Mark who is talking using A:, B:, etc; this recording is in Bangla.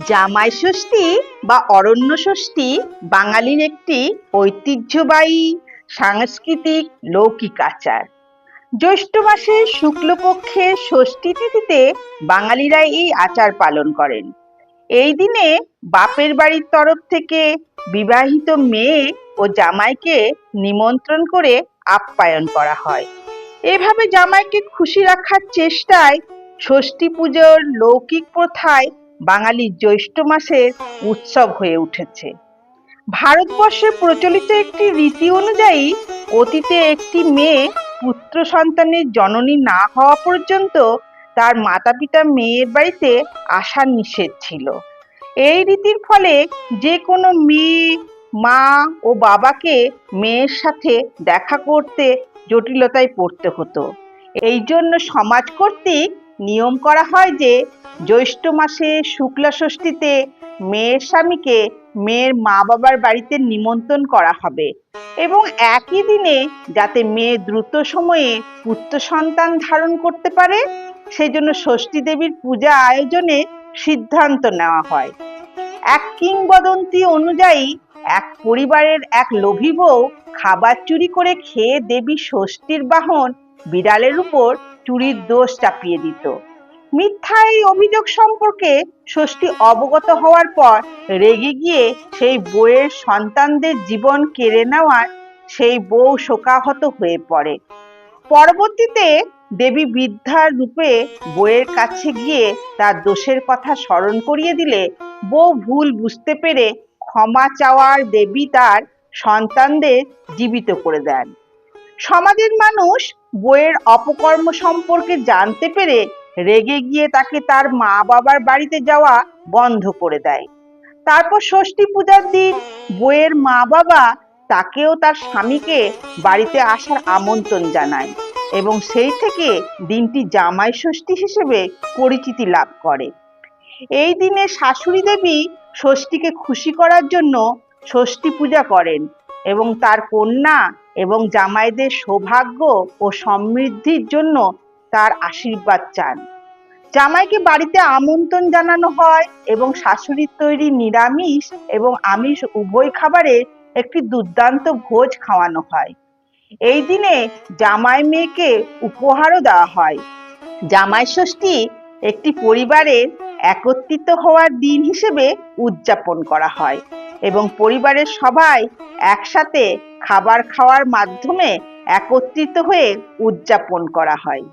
A: জামাই ষষ্ঠী বা অরণ্য ষষ্ঠী বাঙালির একটি ঐতিহ্যবাহী, সাংস্কৃতিক, লৌকিক আচার। জ্যৈষ্ঠ মাসের শুক্লপক্ষের ষষ্ঠী তিথিতে বাঙালিরা এই আচার পালন করেন। এই দিনে বাপের বাড়ির তরফ থেকে বিবাহিত মেয়ে ও জামাইকে নিমন্ত্রণ করে আপ্যায়ন করা হয়। এভাবে জামাইকে খুশি রাখার চেষ্টায় ষষ্ঠী পুজোর লৌকিক প্রথায় বাঙালির জ্যৈষ্ঠ মাসের উৎসব হয়ে উঠেছে। ভারতবর্ষে প্রচলিত একটি রীতি অনুযায়ী অতীতে একটি মেয়ে পুত্র সন্তানের জননী না হওয়া পর্যন্ত তার মাতা পিতা মেয়ের বাড়িতে আসা নিষেধ ছিল। এই রীতির ফলে যে কোনো মেয়ে, মা ও বাবাকে মেয়ের সাথে দেখা করতে জটিলতায় পড়তে হতো। এই জন্য সমাজ কর্তৃক নিয়ম করা হয় যে জ্যৈষ্ঠ মাসে শুক্লা ষষ্ঠীতে মেয়ের স্বামীকে মেয়ের মা বাবার বাড়িতে নিমন্ত্রণ করা হবে এবং একই দিনে যাতে মেয়ে দ্রুত সময়ে পুত্র সন্তান ধারণ করতে পারে সেই জন্য ষষ্ঠী দেবীর পূজা আয়োজনে সিদ্ধান্ত নেওয়া হয়। এক কিংবদন্তি অনুযায়ী এক পরিবারের এক লোভী বউ খাবার চুরি করে খেয়ে দেবী ষষ্ঠীর বাহন বিড়ালের উপর চুরির দোষ চাপিয়ে দিত। মিথ্যা এই অভিযোগ সম্পর্কে ষষ্ঠী অবগত হওয়ার পর রেগে গিয়ে সেই বউয়ের সন্তানদের জীবন কেড়ে নেওয়ার সেই বউ শোকাহত হয়ে পড়ে। পরবর্তীতে দেবী বিদ্যার রূপে বউয়ের কাছে গিয়ে তার দোষের কথা স্মরণ করিয়ে দিলে বউ ভুল বুঝতে পেরে ক্ষমা চাওয়ার দেবী তার সন্তানদের জীবিত করে দেন। সমাজের মানুষ বইয়ের অপকর্ম সম্পর্কে জানতে পেরে রেগে গিয়ে তাকে তার মা বাবার বাড়িতে যাওয়া বন্ধ করে দেয়। তারপর ষষ্ঠী পূজার দিন বইয়ের মা বাবা তাকেও তার স্বামীকে বাড়িতে আসার আমন্ত্রণ জানায় এবং সেই থেকে দিনটি জামাই ষষ্ঠী হিসেবে পরিচিতি লাভ করে। এই দিনে শাশুড়ি দেবী ষষ্ঠীকে খুশি করার জন্য ষষ্ঠী পূজা করেন এবং তার কন্যা এবং জামাইদের সৌভাগ্য ও সমৃদ্ধির জন্য তার আশীর্বাদ চান। জামাইকে বাড়িতে আমন্ত্রণ জানানো হয় এবং শাশুড়ির তৈরি নিরামিষ এবং আমিষ উভয় খাবারে একটি দুর্দান্ত ভোজ খাওয়ানো হয়। এই দিনে জামাই মেয়েকে উপহারও দেওয়া হয়। জামাই ষষ্ঠী একটি পরিবারের একত্রিত হওয়ার দিন হিসেবে উদযাপন করা হয় এবং পরিবারের সবাই একসাথে খাবার খাওয়ার মাধ্যমে একত্রিত হয়ে উদযাপন করা হয়।